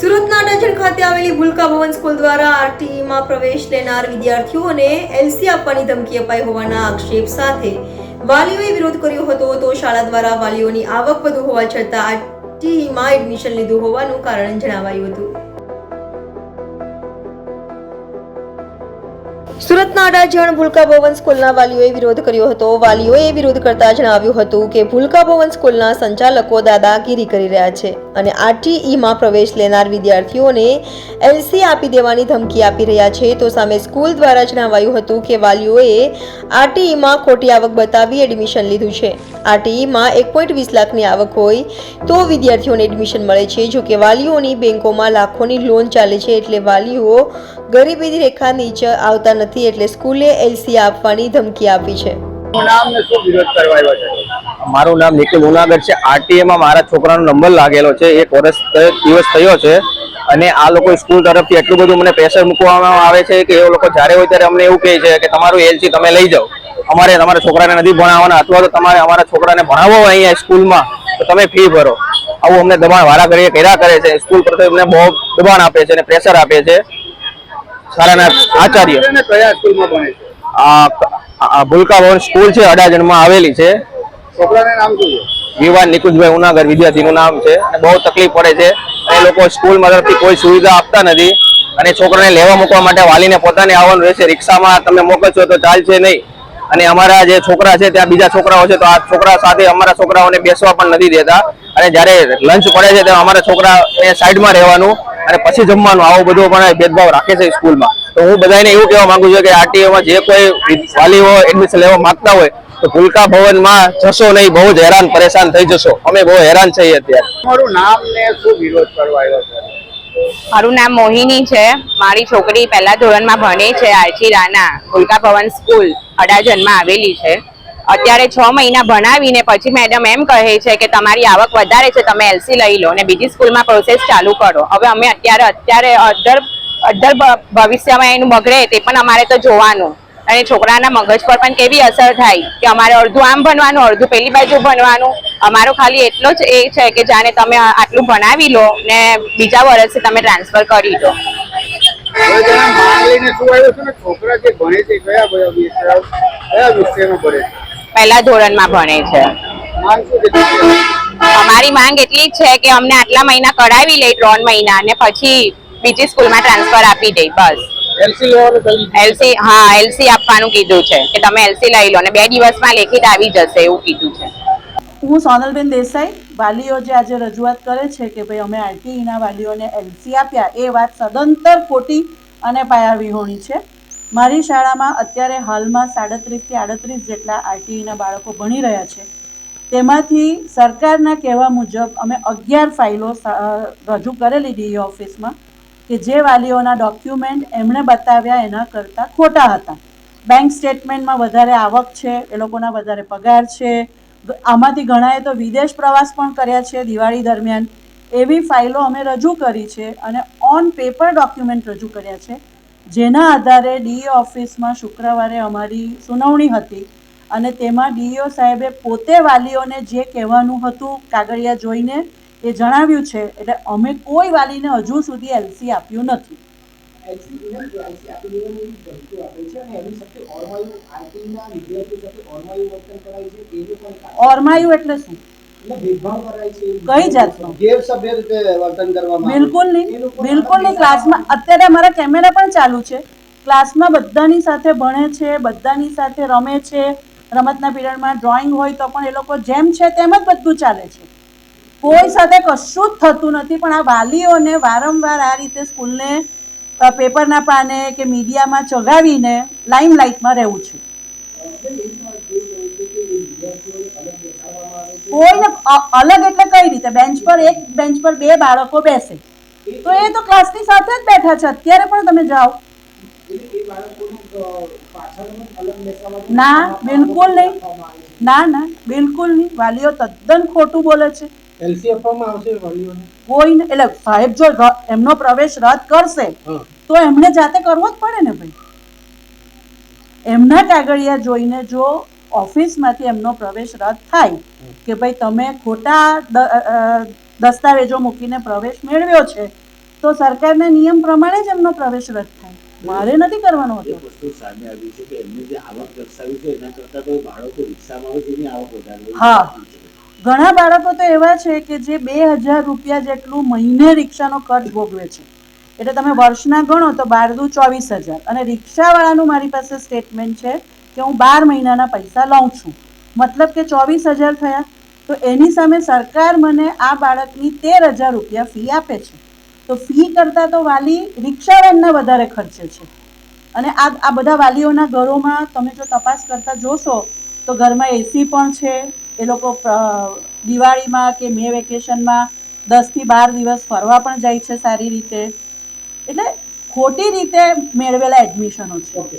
સુરતના અડાજણ ખાતે આવેલી ભૂલકા ભવન સ્કૂલ દ્વારા આરટીઈમાં પ્રવેશ લેનાર વિદ્યાર્થીઓને એલસી આપવાની ધમકી અપાઈ હોવાના આક્ષેપ સાથે વાલીઓએ વિરોધ કર્યો હતો. તો શાળા દ્વારા વાલીઓની આવક વધુ હોવા છતાં આરટીઈમાં એડમિશન લીધું હોવાનું કારણ જણાવાયું હતું. સુરતના અડાજણ ભૂલકા ભવન સ્કૂલના વાલીઓએ વિરોધ કર્યો હતો. વાલીઓએ વિરોધ કરતા જણાવ્યું હતું કે ભૂલકા ભવન સ્કૂલના સંચાલકો દાદાગીરી કરી રહ્યા છે અને આરટીઈમાં પ્રવેશ લેનાર વિદ્યાર્થીઓને એલસી આપી દેવાની ધમકી આપી રહ્યા છે. તો સામે સ્કૂલ દ્વારા જણાવાયું હતું કે વાલીઓએ આરટીઈમાં ખોટી આવક બતાવી એડમિશન લીધું છે. આરટીઈમાં એક પોઈન્ટ વીસ લાખની આવક હોય તો વિદ્યાર્થીઓને એડમિશન મળે છે. જોકે વાલીઓની બેંકોમાં લાખોની લોન ચાલે છે એટલે વાલીઓ ગરીબી રેખા નીચે આવતા નથી એટલે સ્કૂલે એલસી આપવાની ધમકી આપી છે. નામ ને વિરોધ કરવા છે? મારું નામ નિખિલ ઉનાગર છે. આરટીએમાં માં મારા છોકરાનો નંબર લાગેલો છે. એક વર્ષ દિવસ થયો છે અને આ લોકો સ્કૂલ તરફથી એટલું બધું મને પ્રેશર મૂકવામાં આવે છે કે એ લોકો જ્યારે હોય ત્યારે અમને એવું કહે છે કે તમારું એલસી તમે લઈ જાઓ. અમારે તમારા છોકરાને નથી ભણાવવાના અથવા તો તમારે અમારા છોકરાને ભણાવો અહીંયા સ્કૂલમાં તો તમે ફી ભરો. આવું અમને દબાણ વારા કરીએ કર્યા કરે છે. સ્કૂલ પ્રત્યે અમને બહુ દબાણ આપે છે અને પ્રેશર આપે છે. શાળાના આચાર્ય. કયા સ્કૂલમાં ભણે છે? આ આ ભૂલકા ભવન સ્કૂલ છે અડાજણમાં આવેલી છે. છોકરાને નામ શું છે વિવાન નિકુંજભાઈ ઉનાગર વિદ્યાર્થીનું નામ છે. અને બહુ તકલીફ પડે છે. અને એ લોકો સ્કૂલ તરફથી કોઈ સુવિધા આપતા નથી. અને છોકરાને લેવા મૂકવા માટે વાલીને પોતાને આવવાનું રહેશે. રિક્ષામાં તમે મોકલશો તો ચાલશે નહીં. અને અમારા જે છોકરા છે ત્યાં બીજા છોકરાઓ છે તો આ છોકરા સાથે અમારા છોકરાઓને બેસવા પણ નથી દેતા. અને જ્યારે લંચ પડે છે ત્યારે અમારા છોકરાને સાઈડમાં રહેવાનું અને પછી જમવાનું આવો બધો પણ ભેદભાવ રાખે છે સ્કૂલમાં. તો હું બધાને એવું કહેવા માંગુ છું કે આરટીઓમાં જે કોઈ વાલીઓ એડમિશન લેવા માંગતા હોય તો ભૂલકા ભવનમાં જશો નહીં બહુ જ હેરાન પરેશાન થઈ જશો. અમે બહુ હેરાન છીએ અત્યારે. મારું નામ ને શું વિરોધ કરવા આવ્યો છે? મારું નામ મોહિની છે. મારી છોકરી પહેલા ધોરણમાં ભણે છે આરચી રાના ભૂલકા ભવન સ્કૂલ અડાજનમાં આવેલી છે. અત્યારે છ મહિના ભણાવીને પછી મેડમ એમ કહે છે કે તમારી આવક વધારે છે, તમે એલસી લઈ લો અને બીજી સ્કૂલમાં પ્રોસેસ ચાલુ કરો. હવે અમે અત્યારે અત્યારે અધર અધર ભવિષ્યમાં એનું બગડે તે પણ અમારે તો જોવાનું. અને છોકરાના મગજ પર પણ કેવી અસર થાય કે અમારે અડધું આમ ભણવાનું, અડધું પેલી બાજુ ભણવાનું. અમારો ખાલી એટલો જ એ છે કે જાણે તમે આટલું ભણાવી લો ને બીજા વર્ષે તમે ટ્રાન્સફર કરી ને? છોકરા જે ભણે છે કયા કયા વિષયમાં ભણે છે? પહેલા ધોરણમાં ભણે છે? અમારી માંગ એટલી જ છે કે અમને આટલા મહિના કઢાવી લે ત્રણ મહિના અને પછી બીજી સ્કૂલમાં ટ્રાન્સફર આપી દે બસ. એલસી એલસી હા એલસી આપવાનું કીધું છે કે તમે એલસી લઈ લો અને બે દિવસમાં લેખિત આવી જશે એવું કીધું છે. હું સોનલબેન દેસાઈ વાલીઓ જે આજે રજૂઆત કરે છે કે ભાઈ અમે આરટીઈના વાલીઓને એલસી આપ્યા એ વાત સદંતર ખોટી અને પાયાવિહોણી છે. મારી શાળામાં અત્યારે હાલમાં સાડત્રીસથી આડત્રીસ જેટલા આરટીઈના બાળકો ભણી રહ્યા છે. તેમાંથી સરકારના કહેવા મુજબ અમે અગિયાર ફાઇલો રજૂ કરેલી ડીઈ ઓફિસમાં કે જે વાલીઓના ડોક્યુમેન્ટ એમણે બતાવ્યા એના કરતાં ખોટા હતા. બેંક સ્ટેટમેન્ટમાં વધારે આવક છે, એ લોકોના વધારે પગાર છે આમાંથી ઘણાએ તો વિદેશ પ્રવાસ પણ કર્યા છે દિવાળી દરમિયાન. એવી ફાઇલો અમે રજૂ કરી છે અને ઓન પેપર ડોક્યુમેન્ટ રજૂ કર્યા છે. જેના આધારે ડીઈ ઓફિસમાં શુક્રવારે અમારી સુનાવણી હતી અને તેમાં ડીઈઓ સાહેબે પોતે વાલીઓને જે કહેવાનું હતું કાગળિયા જોઈને એ જણાવ્યું છે એટલે અમે કોઈ વાલીને હજુ સુધી એલસી આપ્યું નથી. ઓરમાયું એટલે શું? કઈ જાતનું? ગેરસભ્ય રીતે વર્તન કરવામાં બિલકુલ નહીં. બિલકુલ નહીં. ક્લાસમાં અત્યારે અમારા કેમેરા પણ ચાલુ છે. ક્લાસમાં બધાની સાથે ભણે છે બધાની સાથે રમે છે. રમતના પીરિયડમાં ડ્રોઈંગ હોય તો પણ એ લોકો જેમ છે તેમ જ બધું ચાલે છે. કોઈ સાથે કશું જ થતું નથી પણ આ વાલીઓને વારંવાર આ રીતે સ્કૂલને પેપરના પાને કે મીડિયામાં ચગાવીને લાઈમ લાઇટમાં રહેવું છે. કોઈને અલગ એટલે કઈ રીતે? બેન્ચ પર એક બેન્ચ પર બે બાળકો બેસે. તો એ તો ક્લાસની સાથે જ બેઠા છે. અત્યારે પણ તમે જાઓ. ના બિલકુલ નહીં. ના ના બિલકુલ નહીં. વાલીઓ તદ્દન ખોટું બોલે છે. એલસી આપવામાં આવશે વાલીઓને? કોઈને એટલે સાહેબ જો એમનો પ્રવેશ રદ કરશે તો એમને જાતે કરવો જ પડે ને ભાઈ? એમના કાગળિયા જોઈને જો ઓફિસમાંથી એમનો પ્રવેશ રદ થાય કે ભાઈ તમે ખોટા દસ્તાવેજો મૂકીને પ્રવેશ મેળવ્યો છે તો સરકારના નિયમ પ્રમાણે જ એમનો પ્રવેશ રદ થાય. મારે નથી કરવાનો હતો વસ્તુ સામે આવી છે કે એમને જે આવક દર્શાવી છે એના કરતાં તો બાળકો રિક્ષામાં હોય તેની આવક વધારે હા. ઘણા બાળકો તો એવા છે કે જે બે હજાર રૂપિયા જેટલું મહિને રિક્ષાનો ખર્ચ ભોગવે છે. એટલે તમે વર્ષના ગણો તો બાર દુ ચોવીસ હજાર. અને રિક્ષાવાળાનું મારી પાસે સ્ટેટમેન્ટ છે કે હું બાર મહિનાના પૈસા લઉં છું. મતલબ કે ચોવીસ હજાર થયા. તો એની સામે સરકાર મને આ બાળકની તેર હજાર રૂપિયા ફી આપે છે. તો ફી કરતાં તો વાલી રિક્ષાવાળાને વધારે ખર્ચે છે. અને આ આ બધા વાલીઓના ઘરોમાં તમે જો તપાસ કરતા જોશો, તો ઘરમાં એસી પણ છે. એ લોકો દિવાળીમાં કે મે વેકેશનમાં દસથી બાર દિવસ ફરવા પણ જાય છે સારી રીતે. એટલે ખોટી રીતે મેળવેલા એડમિશનો છે. ઓકે